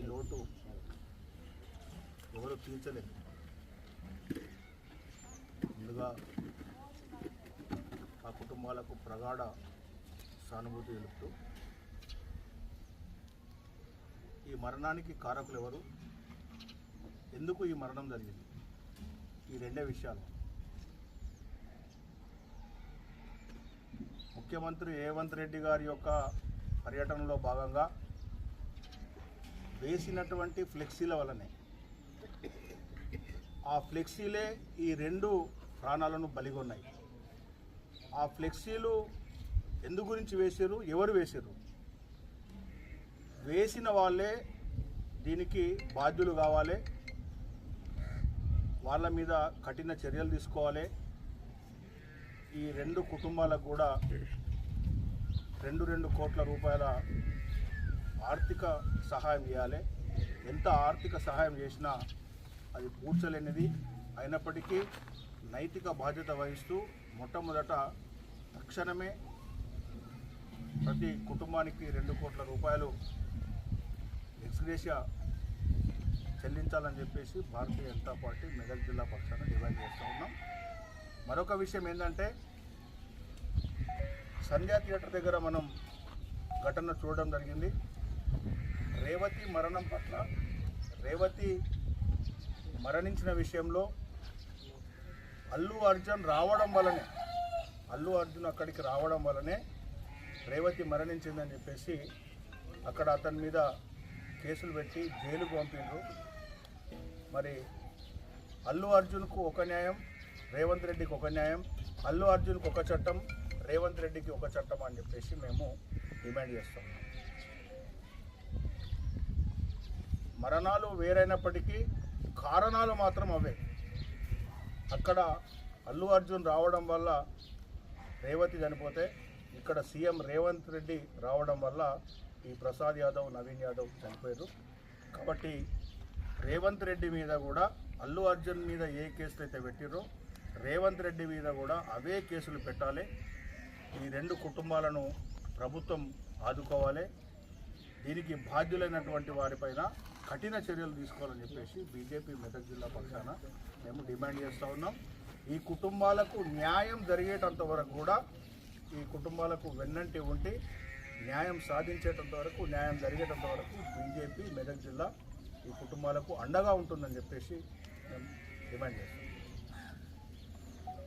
ఈ లోటు ఎవరు తీర్చలేదు. ముందుగా ఆ కుటుంబాలకు ప్రగాఢ సానుభూతి తెలుపుతూ ఈ మరణానికి కారకులు ఎవరు? ఎందుకు ఈ మరణం జరిగింది? ఈ రెండే విషయాలు. ముఖ్యమంత్రి రేవంత్ రెడ్డి గారి యొక్క పర్యటనలో భాగంగా వేసినటువంటి ఫ్లెక్సీల వల్లనే. ఆ ఫ్లెక్సీలే ఈ రెండు ప్రాణాలను బలిగొన్నాయి. ఆ ఫ్లెక్సీలు ఎందు గురించి వేసారు ఎవరు వేసారు వేసిన వాళ్ళే దీనికి బాధ్యులు కావాలి. వాళ్ళ మీద కఠిన చర్యలు తీసుకోవాలి. ఈ రెండు కుటుంబాలకు కూడా రెండు రెండు కోట్ల రూపాయల ఆర్థిక సహాయం చేయాలి. ఎంత ఆర్థిక సహాయం చేసినా అది పూడ్చలేనిది. అయినప్పటికీ నైతిక బాధ్యత వహిస్తూ మొట్టమొదట తక్షణమే ప్రతి కుటుంబానికి రెండు కోట్ల రూపాయలు ఎక్స్గ్రేషియా చెల్లించాలని చెప్పేసి భారతీయ జనతా పార్టీ మెదక్ జిల్లా పక్షాన డిమాండ్ చేస్తూ ఉన్నాం. మరొక విషయం ఏంటంటే సంధ్యా థియేటర్ దగ్గర మనం ఘటన చూడడం జరిగింది. రేవతి మరణం పట్ల రేవతి మరణించిన విషయంలో అల్లు అర్జున్ రావడం వలనే అల్లు అర్జున్ అక్కడికి రావడం వలనే రేవతి మరణించిందని చెప్పేసి అక్కడ అతని మీద కేసులు పెట్టి జైలుకు పంపిండ్రు. మరి అల్లు అర్జున్కు ఒక న్యాయం రేవంత్ రెడ్డికి ఒక న్యాయం అల్లు అర్జున్కు ఒక చట్టం రేవంత్ రెడ్డికి ఒక చట్టం అని చెప్పేసి మేము డిమాండ్ చేస్తున్నాం. మరణాలు వేరైనప్పటికీ కారణాలు మాత్రం అవే. అక్కడ అల్లు అర్జున్ రావడం వల్ల రేవతి చనిపోతే ఇక్కడ సీఎం రేవంత్ రెడ్డి రావడం వల్ల ఈ ప్రసాద్ యాదవ్ నవీన్ యాదవ్ చనిపోయారు. కాబట్టి రేవంత్ రెడ్డి మీద కూడా అల్లు అర్జున్ మీద ఏ కేసులు అయితే పెట్టిరో రేవంత్ రెడ్డి మీద కూడా అవే కేసులు పెట్టాలి. ఈ రెండు కుటుంబాలను ప్రభుత్వం ఆదుకోవాలి. దీనికి బాధ్యులైనటువంటి వారిపైన కఠిన చర్యలు తీసుకోవాలని చెప్పేసి బీజేపీ మెదక్ జిల్లా పక్షాన మేము డిమాండ్ చేస్తూ ఉన్నాం. ఈ కుటుంబాలకు న్యాయం జరిగేటంత వరకు కూడా ఈ కుటుంబాలకు వెన్నంటి ఉండి న్యాయం సాధించేటంత వరకు న్యాయం జరిగేటంత వరకు బీజేపీ మెదక్ జిల్లా ఈ కుటుంబాలకు అండగా ఉంటుందని చెప్పేసి మేము డిమాండ్ చేస్తాం